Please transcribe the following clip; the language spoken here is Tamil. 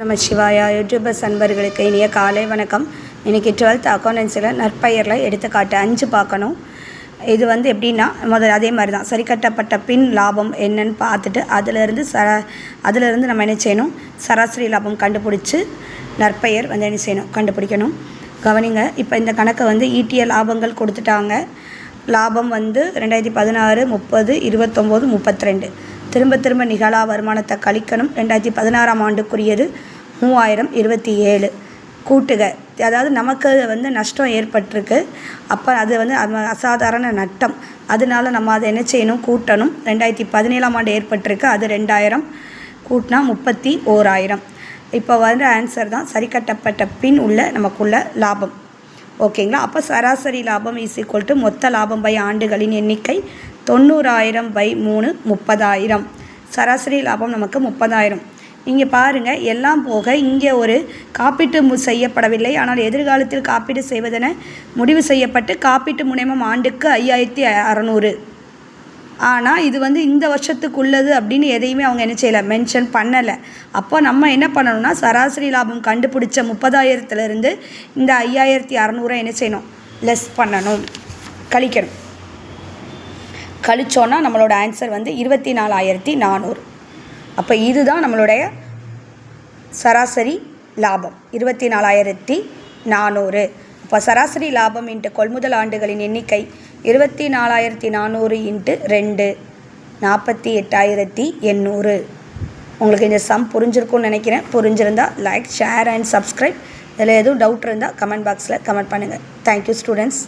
நம்ம சிவாயா யூடியூபர்ஸ் அன்பர்களுக்கு இனிய காலை வணக்கம். இன்றைக்கி டுவெல்த் அக்கௌண்டன்ஸில் நற்பெயரில் எடுத்துக்காட்டு அஞ்சு பார்க்கணும். இது வந்து எப்படின்னா முதல் அதே மாதிரி தான் சரி கட்டப்பட்ட பின் லாபம் என்னன்னு பார்த்துட்டு அதிலிருந்து ச அதிலிருந்து நம்ம என்ன செய்யணும்? சராசரி லாபம் கண்டுபிடிச்சி நற்பெயர் வந்து என்ன செய்யணும்? கண்டுபிடிக்கணும். கவனிங்க இப்போ இந்த கணக்கை வந்து ஈட்டிய லாபங்கள் கொடுத்துட்டாங்க. லாபம் வந்து ரெண்டாயிரத்தி பதினாறு முப்பது இருபத்தொம்போது முப்பத்தி ரெண்டு திரும்ப திரும்ப நிகழா வருமானத்தை கழிக்கணும். ரெண்டாயிரத்தி பதினாறாம் ஆண்டுக்குரியது மூவாயிரம் இருபத்தி ஏழு. கூட்டுக. அதாவது நமக்கு வந்து நஷ்டம் ஏற்பட்டிருக்கு. அப்போ அது வந்து அது அசாதாரண நட்டம். அதனால நம்ம அதை என்ன செய்யணும்? கூட்டணும். ரெண்டாயிரத்தி பதினேழாம் ஆண்டு ஏற்பட்டிருக்கு. அது ரெண்டாயிரம். கூட்டினா முப்பத்தி ஓராயிரம். இப்போ வர ஆன்சர் தான் சரி கட்டப்பட்ட பின் உள்ள நமக்குள்ள லாபம். ஓகேங்களா? அப்போ சராசரி லாபம் இஸ் ஈக்குவல் டு மொத்த லாபம் பை ஆண்டுகளின் எண்ணிக்கை தொண்ணூறாயிரம் பை மூணு முப்பதாயிரம். சராசரி லாபம் நமக்கு முப்பதாயிரம். இங்கே பாருங்கள் எல்லாம் போக இங்கே ஒரு காப்பீட்டு செய்யப்படவில்லை. ஆனால் எதிர்காலத்தில் காப்பீடு செய்வதென முடிவு செய்யப்பட்டு காப்பீட்டு முனைமம் ஆண்டுக்கு ஐயாயிரத்தி அறநூறு. ஆனால் இது வந்து இந்த வருஷத்துக்குள்ளது அப்படின்னு எதையுமே அவங்க என்ன செய்யலை மென்ஷன் பண்ணலை. அப்போ நம்ம என்ன பண்ணணும்னா சராசரி லாபம் கண்டுபிடிச்ச முப்பதாயிரத்துலேருந்து இந்த ஐயாயிரத்தி அறநூறை என்ன செய்யணும்? லெஸ் பண்ணணும். கழிக்கணும். கழிச்சோன்னா நம்மளோட ஆன்சர் வந்து இருபத்தி நாலாயிரத்தி நானூறு. அப்போ இதுதான் நம்மளுடைய சராசரி லாபம். இருபத்தி நாலாயிரத்தி நானூறு. அப்போ சராசரி லாபம் இன்ட்டு கொள்முதல் ஆண்டுகளின் எண்ணிக்கை இருபத்தி நாலாயிரத்தி நானூறு இன்ட்டு ரெண்டு. நாற்பத்தி எட்டாயிரத்தி எண்ணூறு. உங்களுக்கு இந்த சம் புரிஞ்சிருக்கும்னு நினைக்கிறேன். புரிஞ்சிருந்தா லைக் ஷேர் அண்ட் சப்ஸ்கிரைப் இதில் எதுவும் டவுட் இருந்தால் கமெண்ட் பாக்ஸில் கமெண்ட் பண்ணுங்கள் தேங்க்யூ ஸ்டூடெண்ட்ஸ்